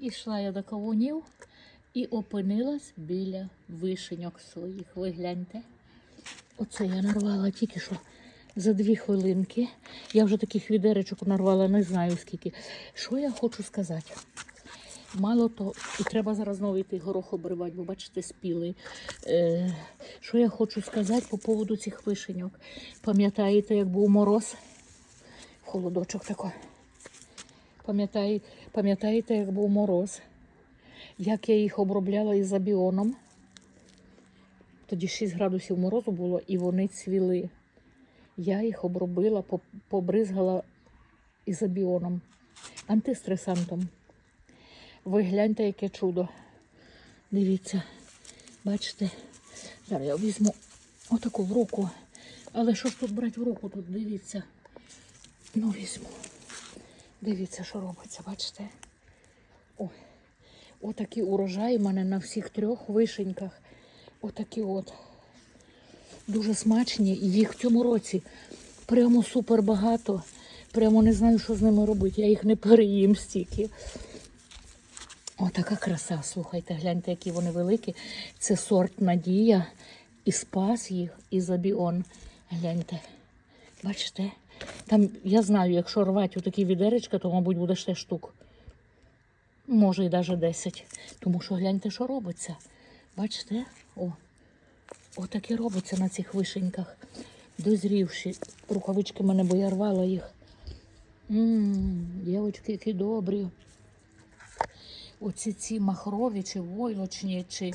Ішла я до кавунів і опинилась біля вишеньок своїх. Ви гляньте. Оце я нарвала тільки що за дві хвилинки. Я вже таких відеречок нарвала, не знаю скільки. Що я хочу сказати? Мало то, і треба зараз знову йти горох обривати, бо бачите, спілий. Е, що я хочу сказати по поводу цих вишеньок? Пам'ятаєте, як був мороз? Холодочок такий. Пам'ятає- Пам'ятаєте, як був мороз? Як я їх обробляла ізобіоном? Тоді 6 градусів морозу було і вони цвіли. Я їх обробила, побризгала ізобіоном, антистресантом. Ви гляньте, яке чудо. Дивіться, бачите, зараз я візьму отаку в руку. Але що ж тут брати в руку? Тут дивіться. Ну, візьму. Дивіться, що робиться, бачите? Ой, отакі урожаї в мене на всіх трьох вишеньках. Отакі от. Дуже смачні. І їх в цьому році прямо супер багато. Прямо не знаю, що з ними робити. Я їх не переїм стільки. Отака краса, слухайте, гляньте, які вони великі. Це сорт Надія. І спас їх, і забіон. Гляньте. Бачите? Там, я знаю, якщо рвати отакі відеречка, то, мабуть, буде ще штук. Може, і навіть 10. Тому що гляньте, що робиться. Бачите? О, отаке робиться на цих вишеньках. Дозрівші. Рукавички мене, бо я рвала їх. Дівчатки, які добрі. Оці ці махрові чи войлочні, чи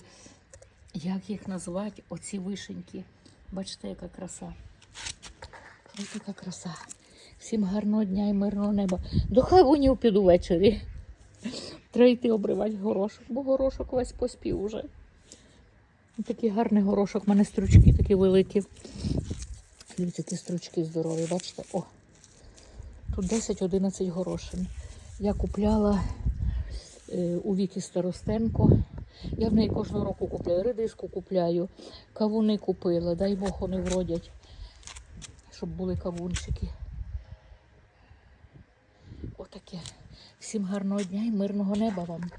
як їх назвати, оці вишеньки. Бачите, яка краса. Ось яка краса. Всім гарного дня і мирного неба. До хавунів піду ввечері. Треба йти обривати горошок, бо горошок весь поспів уже. Такий гарний горошок, у мене стручки такі великі. Дивіться, які стручки здорові, бачите? О, тут 10-11 горошин. Я купляла е, у Вікі Старостенко. Я в неї кожного року купляю. Редиску купляю, кавуни купила, дай Бог вони вродять, щоб були кавунчики. Отаке. Всім гарного дня і мирного неба вам.